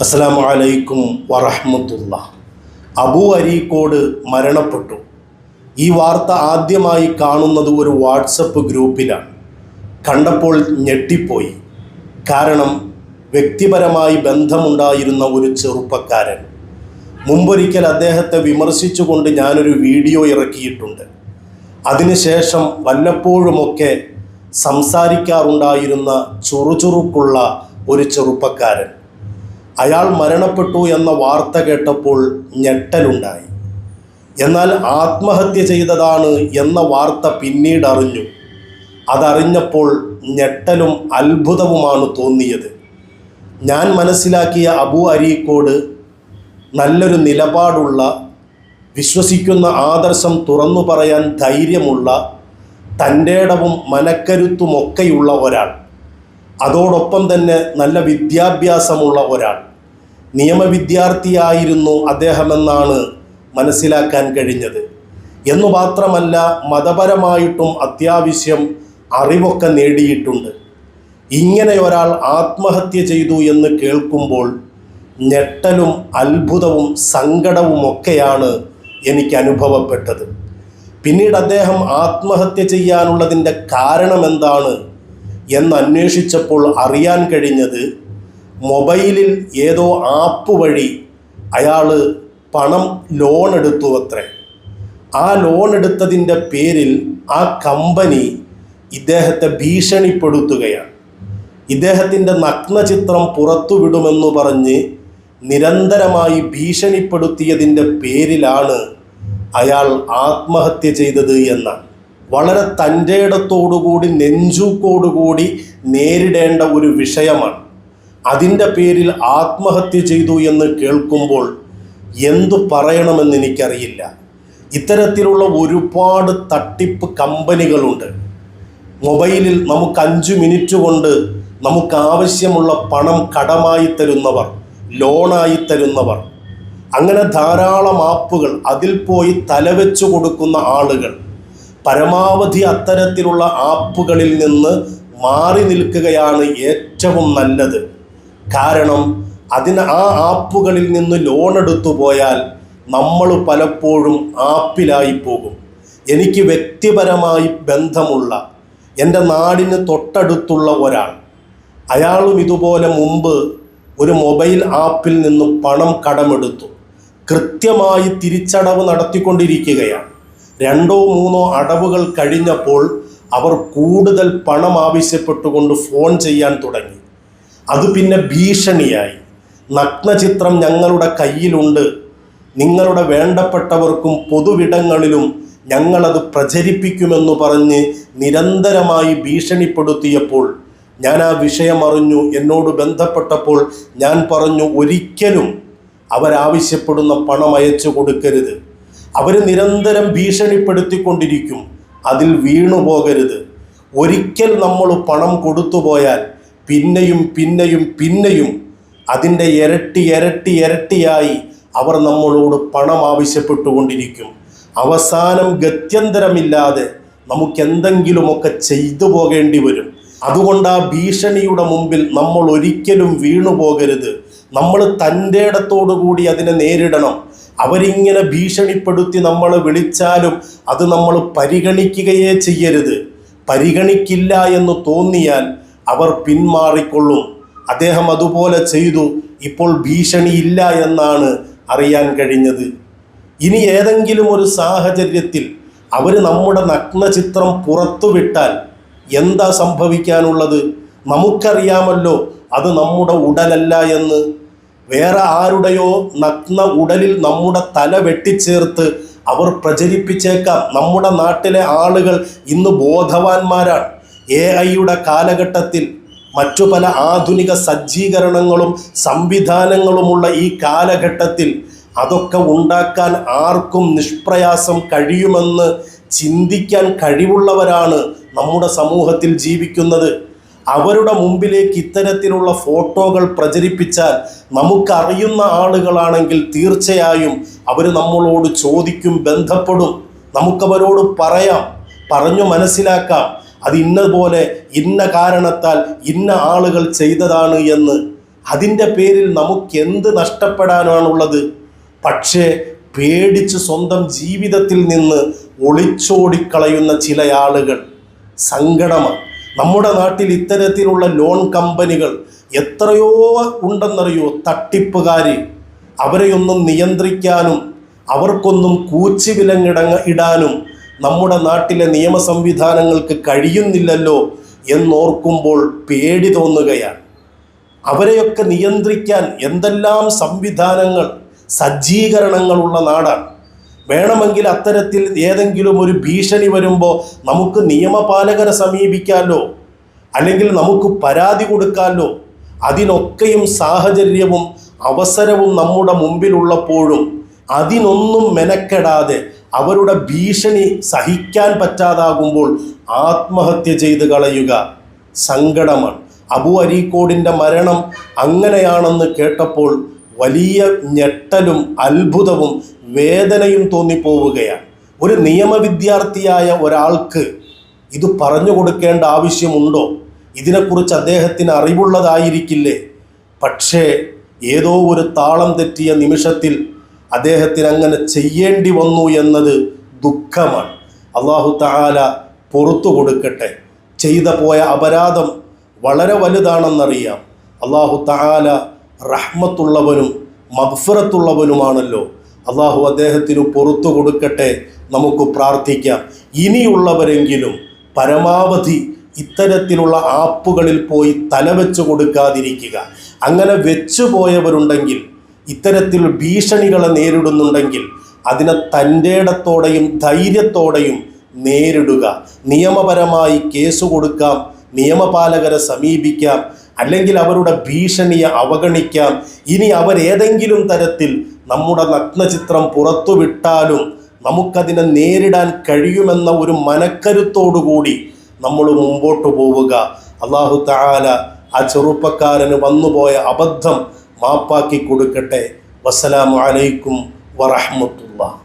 അസ്സലാമു അലൈക്കും വറഹമത്തുള്ള. അബു അരീക്കോട് മരണപ്പെട്ടു. ഈ വാർത്ത ആദ്യമായി കാണുന്നത് ഒരു വാട്സപ്പ് ഗ്രൂപ്പിലാണ്. കണ്ടപ്പോൾ ഞെട്ടിപ്പോയി. കാരണം വ്യക്തിപരമായി ബന്ധമുണ്ടായിരുന്ന ഒരു ചെറുപ്പക്കാരൻ. മുമ്പൊരിക്കൽ അദ്ദേഹത്തെ വിമർശിച്ചുകൊണ്ട് ഞാനൊരു വീഡിയോ ഇറക്കിയിട്ടുണ്ട്. അതിനുശേഷം വല്ലപ്പോഴുമൊക്കെ സംസാരിക്കാറുണ്ടായിരുന്ന ചുറുചുറുക്കുള്ള ഒരു ചെറുപ്പക്കാരൻ. അയാൾ മരണപ്പെട്ടു എന്ന വാർത്ത കേട്ടപ്പോൾ ഞെട്ടലുണ്ടായി. എന്നാൽ ആത്മഹത്യ ചെയ്തതാണ് എന്ന വാർത്ത പിന്നീട് അറിഞ്ഞു. അതറിഞ്ഞപ്പോൾ ഞെട്ടലും അത്ഭുതവുമാണ് തോന്നിയത്. ഞാൻ മനസ്സിലാക്കിയ അബു അരീക്കോട് നല്ലൊരു നിലപാടുള്ള വിശ്വസിക്കുന്ന ആദർശം തുറന്നു പറയാൻ ധൈര്യമുള്ള തന്റെടവും മനക്കരുത്തുമൊക്കെയുള്ള ഒരാൾ. അതോടൊപ്പം തന്നെ നല്ല വിദ്യാഭ്യാസമുള്ള ഒരാൾ. നിയമവിദ്യാർത്ഥിയായിരുന്നു അദ്ദേഹമെന്നാണ് മനസ്സിലാക്കാൻ കഴിഞ്ഞത്. എന്നു മാത്രമല്ല മതപരമായിട്ടും അത്യാവശ്യം അറിവൊക്കെ നേടിയിട്ടുണ്ട്. ഇങ്ങനെ ഒരാൾ ആത്മഹത്യ ചെയ്തു എന്ന് കേൾക്കുമ്പോൾ ഞെട്ടലും അത്ഭുതവും സങ്കടവുമൊക്കെയാണ് എനിക്ക് അനുഭവപ്പെട്ടത്. പിന്നീട് അദ്ദേഹം ആത്മഹത്യ ചെയ്യാനുള്ളതിന്റെ കാരണം എന്താണ് എന്ന് അന്വേഷിച്ചപ്പോൾ അറിയാൻ കഴിഞ്ഞത് മൊബൈലിൽ ഏതോ ആപ്പ് വഴി അയാൾ പണം ലോൺ എടുത്തു അത്രേ ആ ലോൺ എടുത്തതിന്റെ പേരിൽ ആ കമ്പനി ഇദ്ദേഹത്തെ ഭീഷണിപ്പെടുത്തുകയാണ്. ഇദ്ദേഹത്തിന്റെ നഗ്നചിത്രം പുറത്തുവിടുമെന്ന് പറഞ്ഞ് നിരന്തരമായി ഭീഷണിപ്പെടുത്തിയതിന്റെ പേരിലാണ് അയാൾ ആത്മഹത്യ ചെയ്തത് എന്നാണ്. വളരെ തന്റെ ഇടത്തോടുകൂടി നെഞ്ചൂക്കോടുകൂടി നേരിടേണ്ട ഒരു വിഷയമാണ്. അതിന്റെ പേരിൽ ആത്മഹത്യ ചെയ്തു എന്ന് കേൾക്കുമ്പോൾ എന്തു പറയണമെന്ന് എനിക്കറിയില്ല. ഇത്തരത്തിലുള്ള ഒരുപാട് തട്ടിപ്പ് കമ്പനികളുണ്ട്. മൊബൈലിൽ നമുക്ക് അഞ്ച് മിനിറ്റ് കൊണ്ട് നമുക്ക് ആവശ്യമുള്ള പണം കടമായി തരുന്നവർ ലോണായി തരുന്നവർ അങ്ങനെ ധാരാളം ആപ്പുകൾ അതിൽ പോയി തലവെച്ചു കൊടുക്കുന്ന ആളുകൾ പരമാവധി അത്തരത്തിലുള്ള ആപ്പുകളിൽ നിന്ന് മാറി നിൽക്കുകയാണ് ഏറ്റവും നല്ലത്. കാരണം അതിന് ആ ആപ്പുകളിൽ നിന്ന് ലോൺ എടുത്തു പോയാൽ നമ്മൾ പലപ്പോഴും ആപ്പിലായി പോകും. എനിക്ക് വ്യക്തിപരമായി ബന്ധമുള്ള എന്റെ നാടിന് തൊട്ടടുത്തുള്ള ഒരാൾ അയാളും ഇതുപോലെ മുമ്പ് ഒരു മൊബൈൽ ആപ്പിൽ നിന്ന് പണം കടമെടുത്തു. കൃത്യമായി തിരിച്ചടവ് നടത്തിക്കൊണ്ടിരിക്കുകയാണ്. രണ്ടോ മൂന്നോ അടവുകൾ കഴിഞ്ഞപ്പോൾ അവർ കൂടുതൽ പണം ആവശ്യപ്പെട്ടുകൊണ്ട് ഫോൺ ചെയ്യാൻ തുടങ്ങി. അത് പിന്നെ ഭീഷണിയായി. നഗ്നചിത്രം ഞങ്ങളുടെ കയ്യിലുണ്ട്. നിങ്ങളുടെ വേണ്ടപ്പെട്ടവർക്കും പൊതുവിടങ്ങളിലും ഞങ്ങളത് പ്രചരിപ്പിക്കുമെന്ന് പറഞ്ഞ് നിരന്തരമായി ഭീഷണിപ്പെടുത്തിയപ്പോൾ ഞാൻ ആ വിഷയം അറിഞ്ഞു. എന്നോട് ബന്ധപ്പെട്ടപ്പോൾ ഞാൻ പറഞ്ഞു ഒരിക്കലും അവരാവശ്യപ്പെടുന്ന പണം അയച്ചു കൊടുക്കരുത്. അവർ നിരന്തരം ഭീഷണിപ്പെടുത്തിക്കൊണ്ടിരിക്കും. അതിൽ വീണു പോകരുത് ഒരിക്കൽ നമ്മൾ പണം കൊടുത്തു പോയാൽ പിന്നെയും പിന്നെയും പിന്നെയും അതിന്റെ ഇരട്ടി ഇരട്ടി ഇരട്ടിയായി അവർ നമ്മളോട് പണം ആവശ്യപ്പെട്ടുകൊണ്ടിരിക്കും. അവസാനം ഗത്യന്തരമില്ലാതെ നമുക്ക് എന്തെങ്കിലുമൊക്കെ ചെയ്തു പോകേണ്ടി വരും. അതുകൊണ്ട് ആ ഭീഷണിയുടെ മുമ്പിൽ നമ്മൾ ഒരിക്കലും വീണു പോകരുത്. നമ്മൾ തന്റെ കൂടി അതിനെ നേരിടണം. അവരിങ്ങനെ ഭീഷണിപ്പെടുത്തി നമ്മൾ വിളിച്ചാലും അത് നമ്മൾ പരിഗണിക്കുകയേ ചെയ്യരുത്. പരിഗണിക്കില്ല എന്ന് തോന്നിയാൽ അവർ പിന്മാറിക്കൊള്ളും. അദ്ദേഹം അതുപോലെ ചെയ്തു. ഇപ്പോൾ ഭീഷണിയില്ല എന്നാണ് അറിയാൻ കഴിഞ്ഞത്. ഇനി ഏതെങ്കിലും ഒരു സാഹചര്യത്തിൽ അവർ നമ്മുടെ നഗ്നചിത്രം പുറത്തുവിട്ടാൽ എന്താ സംഭവിക്കാനുള്ളത്? നമുക്കറിയാമല്ലോ അത് നമ്മുടെ ഉടലല്ല എന്ന്. വേറെ ആരുടെയോ നഗ്ന ഉടലിൽ നമ്മുടെ തല വെട്ടിച്ചേർത്ത് അവർ പ്രചരിപ്പിച്ചേക്കാം. നമ്മുടെ നാട്ടിലെ ആളുകൾ ഇന്ന് ബോധവാന്മാരാണ്. എ ഐയുടെ കാലഘട്ടത്തിൽ മറ്റു പല ആധുനിക സജ്ജീകരണങ്ങളും സംവിധാനങ്ങളുമുള്ള ഈ കാലഘട്ടത്തിൽ അതൊക്കെ ഉണ്ടാക്കാൻ ആർക്കും നിഷ്പ്രയാസം കഴിയുമെന്ന് ചിന്തിക്കാൻ കഴിവുള്ളവരാണ് നമ്മുടെ സമൂഹത്തിൽ ജീവിക്കുന്നത്. അവരുടെ മുമ്പിലേക്ക് ഇത്തരത്തിലുള്ള ഫോട്ടോകൾ പ്രചരിപ്പിച്ചാൽ നമുക്കറിയുന്ന ആളുകളാണെങ്കിൽ തീർച്ചയായും അവർ നമ്മളോട് ചോദിക്കും ബന്ധപ്പെടും. നമുക്കവരോട് പറയാം പറഞ്ഞു മനസ്സിലാക്കാം. അത് ഇന്നതുപോലെ ഇന്ന കാരണത്താൽ ഇന്ന ആളുകൾ ചെയ്തതാണ് എന്ന്. അതിന്റെ പേരിൽ നമുക്ക് എന്ത് നഷ്ടപ്പെടാനാണുള്ളത്? പക്ഷേ പേടിച്ച് സ്വന്തം ജീവിതത്തിൽ നിന്ന് ഒളിച്ചോടിക്കളയുന്ന ചില ആളുകൾ. സങ്കടമാണ്. നമ്മുടെ നാട്ടിൽ ഇത്തരത്തിലുള്ള ലോൺ കമ്പനികൾ എത്രയോ ഉണ്ടെന്നറിയോ? തട്ടിപ്പുകാർ അവരെയൊന്നും നിയന്ത്രിക്കാനും അവർക്കൊന്നും കൂച്ചുവിലങ്ങിടങ്ങ ഇടാനും നമ്മുടെ നാട്ടിലെ നിയമ സംവിധാനങ്ങൾക്ക് കഴിയുന്നില്ലല്ലോ എന്നോർക്കുമ്പോൾ പേടി തോന്നുകയാണ്. അവരെയൊക്കെ നിയന്ത്രിക്കാൻ എന്തെല്ലാം സംവിധാനങ്ങൾ സജ്ജീകരണങ്ങളുള്ള നാടാണ്. വേണമെങ്കിൽ അത്തരത്തിൽ ഏതെങ്കിലും ഒരു ഭീഷണി വരുമ്പോൾ നമുക്ക് നിയമപാലകരെ സമീപിക്കാമല്ലോ അല്ലെങ്കിൽ നമുക്ക് പരാതി കൊടുക്കാമല്ലോ അതിനൊക്കെയും സാഹചര്യവും അവസരവും നമ്മുടെ മുമ്പിലുള്ളപ്പോഴും അതിനൊന്നും മെനക്കെടാതെ അവരുടെ ഭീഷണി സഹിക്കാൻ പറ്റാതാകുമ്പോൾ ആത്മഹത്യ ചെയ്ത് കളയുക സങ്കടമാണ്. അബു അരീക്കോടിന്റെ മരണം അങ്ങനെയാണെന്ന് കേട്ടപ്പോൾ വലിയ ഞെട്ടലും അത്ഭുതവും വേദനയും തോന്നിപ്പോവുകയാണ്. ഒരു നിയമവിദ്യാർത്ഥിയായ ഒരാൾക്ക് ഇത് പറഞ്ഞു കൊടുക്കേണ്ട ആവശ്യമുണ്ടോ? ഇതിനെക്കുറിച്ച് അദ്ദേഹത്തിന് അറിവുള്ളതായിരിക്കില്ലേ? പക്ഷേ ഏതോ ഒരു താളം തെറ്റിയ നിമിഷത്തിൽ അദ്ദേഹത്തിന് അങ്ങനെ ചെയ്യേണ്ടി വന്നു എന്നത് ദുഃഖമാണ്. അള്ളാഹു തആല പുറത്തു കൊടുക്കട്ടെ. ചെയ്ത പോയ അപരാധം വളരെ വലുതാണെന്നറിയാം. അള്ളാഹു തആല റഹ്മത്തുള്ളവനും മഗ്ഫിറത്തുള്ളവനുമാണല്ലോ. അള്ളാഹു അദ്ദേഹത്തിന് പുറത്തു കൊടുക്കട്ടെ നമുക്ക് പ്രാർത്ഥിക്കാം. ഇനിയുള്ളവരെങ്കിലും പരമാവധി ഇത്തരത്തിലുള്ള ആപ്പുകളിൽ പോയി തലവെച്ച് കൊടുക്കാതിരിക്കുക. അങ്ങനെ വെച്ചു പോയവരുണ്ടെങ്കിൽ ഇത്തരത്തിൽ ഭീഷണികളെ നേരിടുന്നുണ്ടെങ്കിൽ അതിനെ തന്റെടത്തോടെയും ധൈര്യത്തോടെയും നേരിടുക. നിയമപരമായി കേസ് കൊടുക്കാം നിയമപാലകരെ സമീപിക്കാം അല്ലെങ്കിൽ അവരുടെ ഭീഷണിയെ അവഗണിക്കാം. ഇനി അവരേതെങ്കിലും തരത്തിൽ നമ്മുടെ നഗ്നചിത്രം പുറത്തുവിട്ടാലും നമുക്കതിനെ നേരിടാൻ കഴിയുമെന്ന ഒരു മനക്കരുത്തോടുകൂടി നമ്മൾ മുമ്പോട്ട് പോവുക. അള്ളാഹു താല ആ ചെറുപ്പക്കാരന് വന്നുപോയ അബദ്ധം മാപ്പാക്കി കൊടുക്കട്ടെ. വസ്സലാമു അലൈക്കും വറഹ്മത്തുള്ളാഹി.